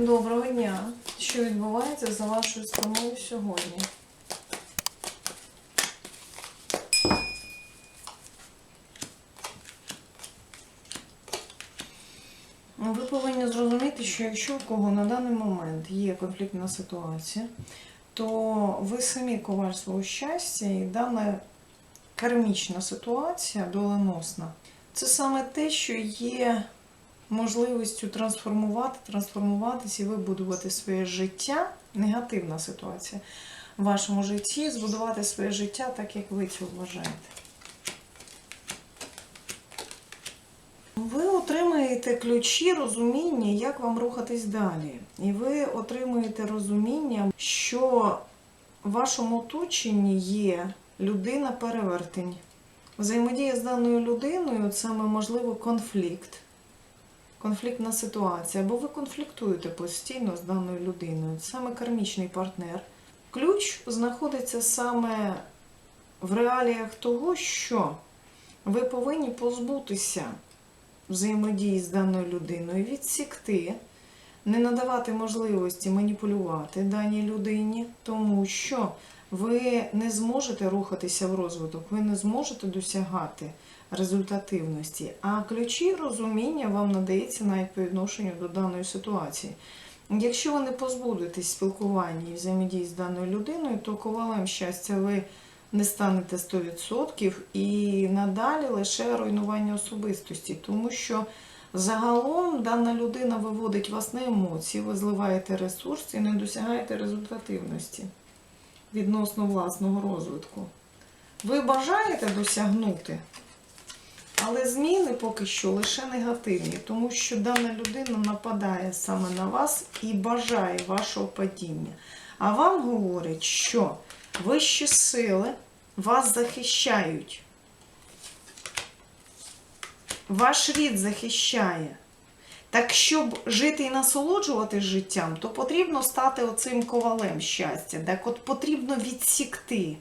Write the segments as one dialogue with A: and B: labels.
A: Доброго дня. Що відбувається за вашою спиною сьогодні? Ви повинні зрозуміти, що якщо у кого на даний момент є конфліктна ситуація, то ви самі коваль свого щастя і дана кармічна ситуація доленосна. Це саме те, що є можливістю трансформувати, трансформуватися і вибудувати своє життя, негативна ситуація в вашому житті, збудувати своє життя так, як ви цього вважаєте. Ви отримаєте ключі розуміння, як вам рухатись далі. І ви отримуєте розуміння, що в вашому оточенні є людина-перевертень. Взаємодія з даною людиною саме можливо конфлікт, конфліктна ситуація, або ви конфліктуєте постійно з даною людиною. Саме кармічний партнер. Ключ знаходиться саме в реаліях того, що ви повинні позбутися взаємодії з даною людиною, відсікти, не надавати можливості маніпулювати даній людині, тому що ви не зможете рухатися в розвиток, ви не зможете досягати результативності, а ключі розуміння вам надається навіть по відношенню до даної ситуації. Якщо ви не позбудетесь спілкування і взаємодії з даною людиною, то ковалем щастя ви не станете 100% і надалі лише руйнування особистості, тому що загалом дана людина виводить вас на емоції, ви зливаєте ресурс і не досягаєте результативності відносно власного розвитку. Ви бажаєте досягнути, але зміни поки що лише негативні, тому що дана людина нападає саме на вас і бажає вашого падіння. А вам говорять, що вищі сили вас захищають. Ваш рід захищає. Так, щоб жити і насолоджуватись життям, то потрібно стати оцим ковалем щастя. Так от потрібно відсікти,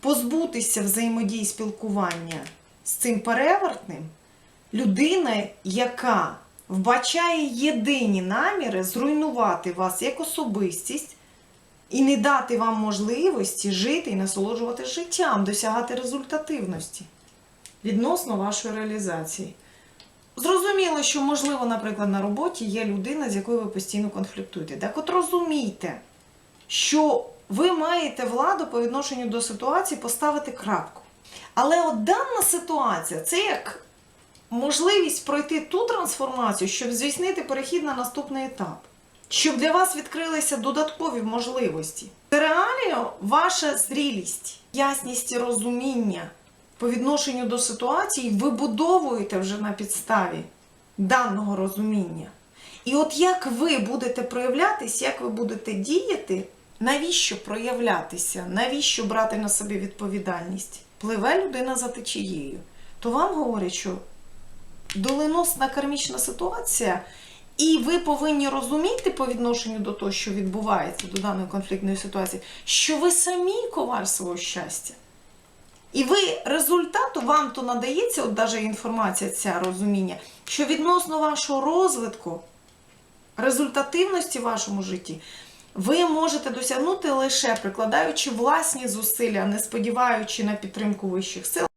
A: позбутися взаємодії спілкування з цим перевертним. Людина, яка вбачає єдині наміри зруйнувати вас як особистість і не дати вам можливості жити і насолоджувати життям, досягати результативності відносно вашої реалізації. Зрозуміло, що, можливо, наприклад, на роботі є людина, з якою ви постійно конфліктуєте. Так от розумійте, що ви маєте владу по відношенню до ситуації поставити крапку. Але от дана ситуація це як можливість пройти ту трансформацію, щоб здійснити перехід на наступний етап. Щоб для вас відкрилися додаткові можливості. Це реалія ваша зрілість, ясність і розуміння по відношенню до ситуації вибудовуєте вже на підставі даного розуміння. І от як ви будете проявлятись, як ви будете діяти, навіщо проявлятися, навіщо брати на себе відповідальність? Пливе людина за течією. То вам говорять, що доленосна кармічна ситуація, і ви повинні розуміти по відношенню до того, що відбувається до даної конфліктної ситуації, що ви самі коваль свого щастя. І ви результату вам то надається, от навіть інформація, ця розуміння, що відносно вашого розвитку, результативності в вашому житті, ви можете досягнути лише прикладаючи власні зусилля, не сподіваючи на підтримку вищих сил,